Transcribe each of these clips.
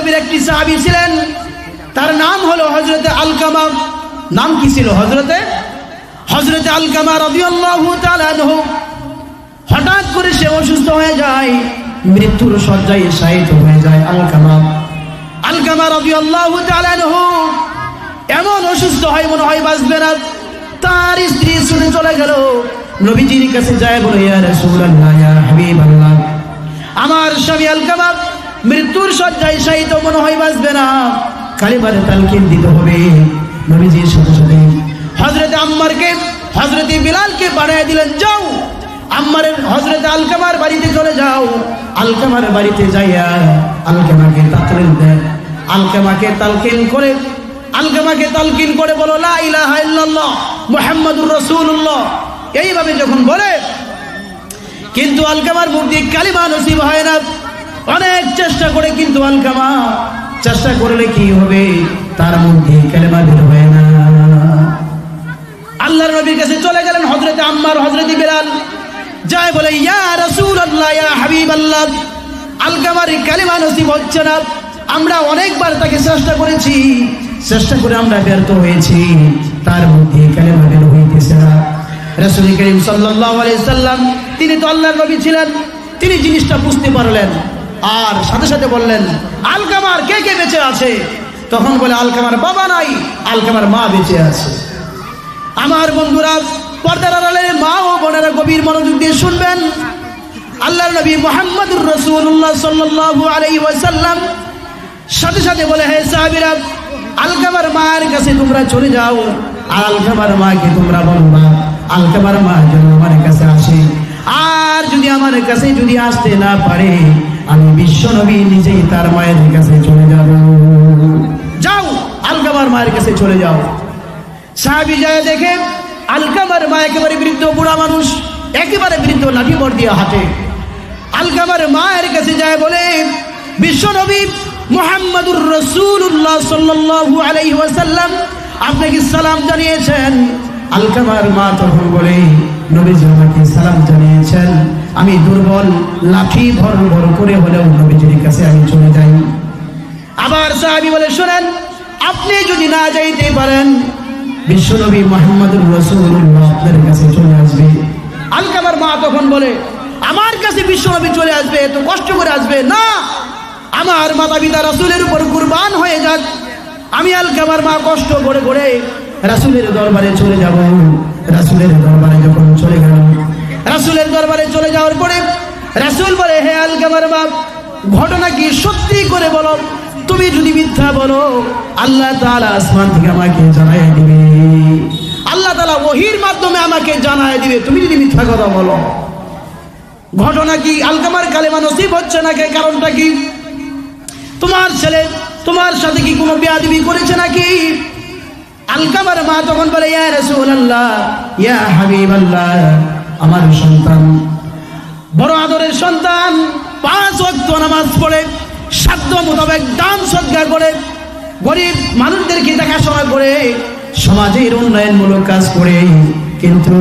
নবীর একটি সাহাবি ছিলেন। তার নাম হলো হজরতে আলকামা। নাম কি ছিল হজরতে হজরতে আলকামা রবিউল্লাহ হঠাৎ করে সে অসুস্থ হয়ে যায়, মৃত্যুর শয্যায় শায়িত হয়ে যায় আলকামা। আলকামা তালানহু এমন অসুস্থ হয় মনে হয় বাঁচবে না। তার স্ত্রী শুনে চলে গেল, নবীজির কাছে যায় বলে, ইয়া রাসূলুল্লাহ শয্যায় শায়িত মনে হয় বাঁচবে না। কালিমারে তালকিন দিতে হবে নবীজির সাথে সাথে। হজরতে আম্মারকে হজরতে বিলালকে বাড়ায় দিলেন, যাও, আম্মারের হজরতে আলকামার বাড়িতে চলে যাও। আলকামার বাড়িতে যাইয়া আলকামাকে তাকলিন দেন। আলকামাকে তালকিন করে, আলকামাকে তালকিন করে বলো, লা ইলাহা ইল্লাল্লাহ, মুহাম্মাদুর রাসূলুল্লাহ। এইভাবে যখন বলে, কিন্তু আলকামার মুখ দিয়ে কালিমা নসিব হয় না। অনেক চেষ্টা করে কিন্তু আলকামা চেষ্টা করলে কি হবে? তার মধ্যে কালিমা বের হয় না। আল্লাহর নবীর কাছে চলে গেলেন হজরতে আম্মার হজরতে বিলাল। যায় বলে, ইয়া রাসূলুল্লাহ, ইয়া হাবিবাল্লাহ। আলকামার এই কালিমা নসিব হচ্ছে না। আমরা অনেকবার তাকে চেষ্টা করেছি। চেষ্টা করে আমরা ব্যর্থ হয়েছি। তার মধ্যে কালিমা বের হইতেছে না। রাসূল করিম সাল্লাল্লাহু আলাইহি সাল্লাম, তিনি তো আল্লাহর নবী ছিলেন। তিনি জিনিসটা বুঝতে পারলেন। আর সাথে সাথে বললেন, আলকামার কে কে বেঁচে আছে? তখন বলে, আলকামার বাবা নাই, আলকামার মা বেঁচে আছে। আমার বন্ধুরা, পর্দার আড়ালে মা ও বোনেরা গভীর মনোযোগ দিয়ে শুনবেন। আল্লাহর নবী মোহাম্মদুর রসুল্লাহ সাল্লাল্লাহু আলাইহি ওয়াসাল্লাম সাথে সাথে বলে, হে সাহাবীরা, আলকামার মায়ের কাছে তোমরা চলে যাও। আর আলকামার মাকে তোমরা বলবা আলকামার মা যেন আমার কাছে আসে। আর যদি আমার কাছে যদি আসতে না পারে আমি বিশ্ব নবী নিজেই তার মায়ের কাছে চলে যাব। যাও, আলকামার মায়ের কাছে চলে যাও। সাহাবি যায় দেখে, আলকামার মা একেবারে বৃদ্ধ বুড়া মানুষ, একেবারে বৃদ্ধ লাঠি বর দিয়ে হাতে আলকামার মায়ের কাছে যায় বলে বিশ্বনবী মোহাম্মদুর রসুল্লাহ সাল্লাল্লাহু আলাইহি ওয়াসাল্লাম আপনাকে সালাম জানিয়েছেন। আলকামার মা তখন বলে, নবীজি আমাকে সালাম জানিয়েছেন। আমি দুর্বল, লাঠি ভর ভর করে হলেও নবীজির কাছে আমি চলে যাই। আবার সাহাবি বলে, শোনেন, আপনি যদি না যাইতে পারেন, বিশ্বনবী মোহাম্মদুর রসুল্লাহ আপনার কাছে চলে আসবে। আলকামার মা তখন বলে, আমার কাছে বিশ্বনবী চলে আসবে, এত কষ্ট করে আসবে, না। আমার মাতা পিতা রাসুলের উপর কুরবান হয়ে যাক। আমি আলকামার মা কষ্ট করে করে রাসুলের দরবারে চলে যাব। রাসুলের দরবারে চলে যাওয়ার পরে রাসুল বলে, হে আলকামার মা ঘটনা কি সত্যি করে বলো? তুমি যদি মিথ্যা বলো, আল্লাহ তাআলা আসমান থেকে আমাকে জানাই দিবে। আল্লাহ তালা ওহির মাধ্যমে আমাকে জানাই দিবে। তুমি যদি মিথ্যা কথা বলো। ঘটনা কি আলকামার কালেমা নসিব হচ্ছে না কে? কারণটা কি? তোমার ছেলে, তোমার সাথে কি কোনো বেয়াদবি করেছে নাকি? আলকামার মা তখন বলে, ইয়া রাসূলুল্লাহ, ইয়া হাবিবাল্লাহ, আমার সন্তান বড় আদরের সন্তান, পাঁচ ওয়াক্ত নামাজ পড়ে, সাধ্য মোতাবেক দান সৎকার করে, গরিব মানুষদেরকে দেখাশোনা করে, সমাজের উন্নয়নমূলক কাজ করে। কিন্তু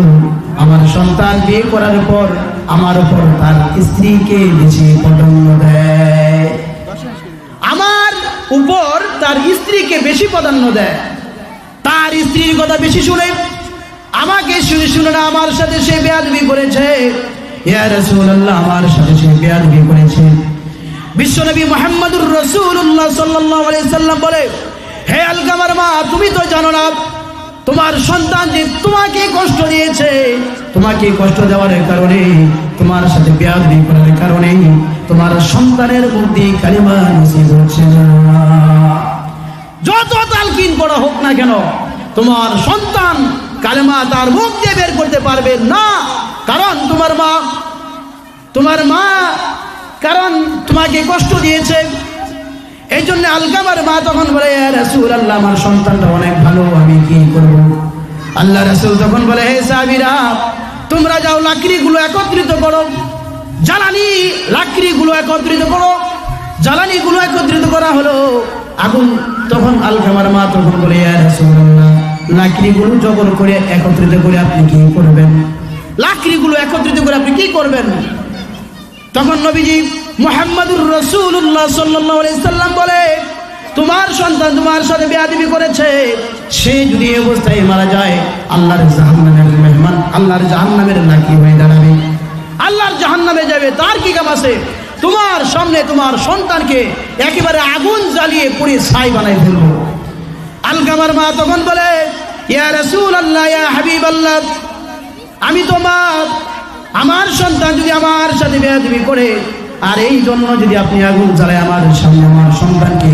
আমার সন্তান বিয়ে করার পর আমার উপর তার স্ত্রীকে বেশি প্রাধান্য দেয়। আমার উপর তার স্ত্রীকে বেশি প্রাধান্য দেয়। তার স্ত্রীর কথা বেশি শুনে, আমাকে শুনে শুনে না, আমার সাথে সে বেয়াদবি করেছে। ইয়া রাসূলুল্লাহ, আমার সাথে সে বেয়াদবি করেছে। বিশ্বনবী মুহাম্মদুর রাসূলুল্লাহ সাল্লাল্লাহু আলাইহি সাল্লাম বলে, হে আলকামার মা, তুমি তো জানো না, তোমার সন্তান যে তোমাকে কষ্ট দিয়েছে, তোমাকে কষ্ট দেওয়ার কারণে, তোমার সাথে বেয়াদবি করার কারণে, তোমার সন্তানের মধ্যে কালিমা নসিব হচ্ছে না। যত তালকিন করা হোক না কেন, তোমার সন্তান কালেমা তার মুখ দিয়ে বের করতে পারবে না। কারণ তোমার মা তোমার মা কারণ তোমাকে কষ্ট দিয়েছে। এই জন্য আলকামার মা তখন বলে রাসুল আল্লাহ আমার সন্তানটা অনেক ভালো, আমি কি করব? আল্লাহ রাসুল তখন বলে, হে সাহাবিরা, তোমরা যাও, লাকড়িগুলো একত্রিত করো। জ্বালানি, লাকড়িগুলো একত্রিত করো। জ্বালানিগুলো একত্রিত করা হলো। আগুন তখন আলকামার মা তখন বলে রাসূলুল্লাহ, লাকড়িগুলো জবর করে একত্রিত করে আপনি কি করবেন? লাকড়িগুলো একত্রিত করে আপনি কি করবেন? তখন নবীজি মুহাম্মাদুর আলাইহি সাল্লাম বলে, তোমার সন্তান তোমার সাথে বেয়াদবি করেছে। সে যদি অবস্থায় মারা যায়, আল্লাহর জাহান্নামের মেহমান, আল্লাহর জাহান্নামের নাকি হয়ে দাঁড়াবে। আল্লাহর জাহান্নামে যাবে, তার কি কাম আছে? তোমার সামনে তোমার সন্তানকে একেবারে আগুন জ্বালিয়ে পুড়ে ছাই বানাই ফেলব। আলকামার মা তখন বলে, ইয়া রসুল আল্লাহ ইয়া হাবিব আল্লাহ আমি তো মা, আমার সন্তান যদি আমার সাথে বেয়াদবি করে, আর এই জন্য যদি আপনি আগুন জ্বালায় আমার সামনে, আমার সন্তানকে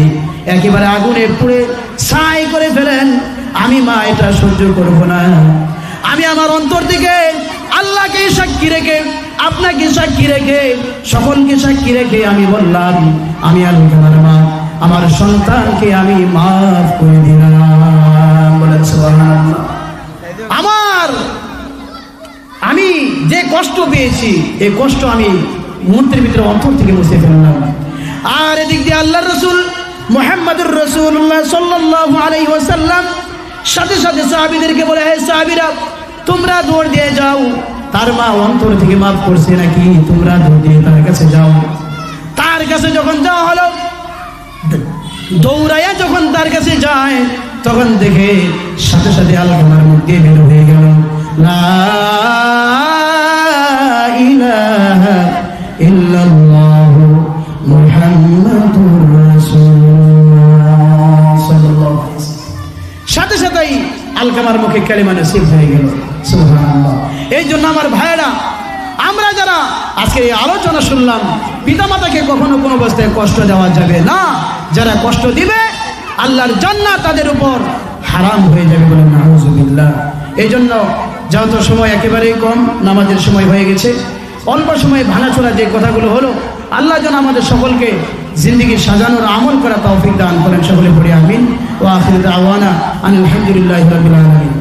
একেবারে আগুনে পুড়ে ছাই করে ফেলেন, আমি মা, এটা সহ্য করব না। আমি আমার অন্তর থেকে আল্লাহকে সাক্ষী রেখে, আপনাকে সাক্ষী রেখে সকলকে সাক্ষী রেখে আমি বললাম, আমি আল্লাহর মা, আমার সন্তানকে আমি মাফ করে দিলাম। কষ্ট পেয়েছি, এই কষ্ট আমি মুহূর্তের ভিতরে অন্তর থেকে মুছে ফেললাম। আর এদিক দিয়ে আল্লাহ রসুল, মোহাম্মদুর রসুল্লাহ সাল্লাহ আলাই ওসাল্লাম সাথে সাথে সাহাবিদেরকে বলে, হে সাহাবিরা, তোমরা দৌড় দিয়ে যাও। তার মা অন্তর থেকে মাফ করছে নাকি? তোমরা দৌড় দিয়ে তার কাছে যাও। তার কাছে যখন যাওয়া হলো, দৌড়াইয়া যখন তার কাছে যায়, তখন দেখে সাথে সাথে আলগামার মধ্যে বের হয়ে গেল। লা মুখে কালিমা নসিব হয়ে গেল। এই জন্য আমার ভাইয়েরা, আমরা যারা আজকে এই আলোচনা শুনলাম, পিতামাতাকে কখনো কোনো অবস্থায় কষ্ট দেওয়া যাবে না। যারা কষ্ট দিবে, আল্লাহর জান্নাত তাদের উপর হারাম হয়ে যাবে বলে নাউজুবিল্লাহ। এই জন্য যেহেতু সময় একেবারেই কম নামাজের সময় হয়ে গেছে, অল্প সময়ে ভাঙাচোরা যে কথাগুলো হলো, আল্লাহ যেন আমাদের সকলকে জিন্দগি সাজানোর আমল করা তৌফিক দান করেন সকলে পড়ে আমিন। ও আখির আওয়ানা আলহামদুলিল্লাহ রাব্বিল আলামিন।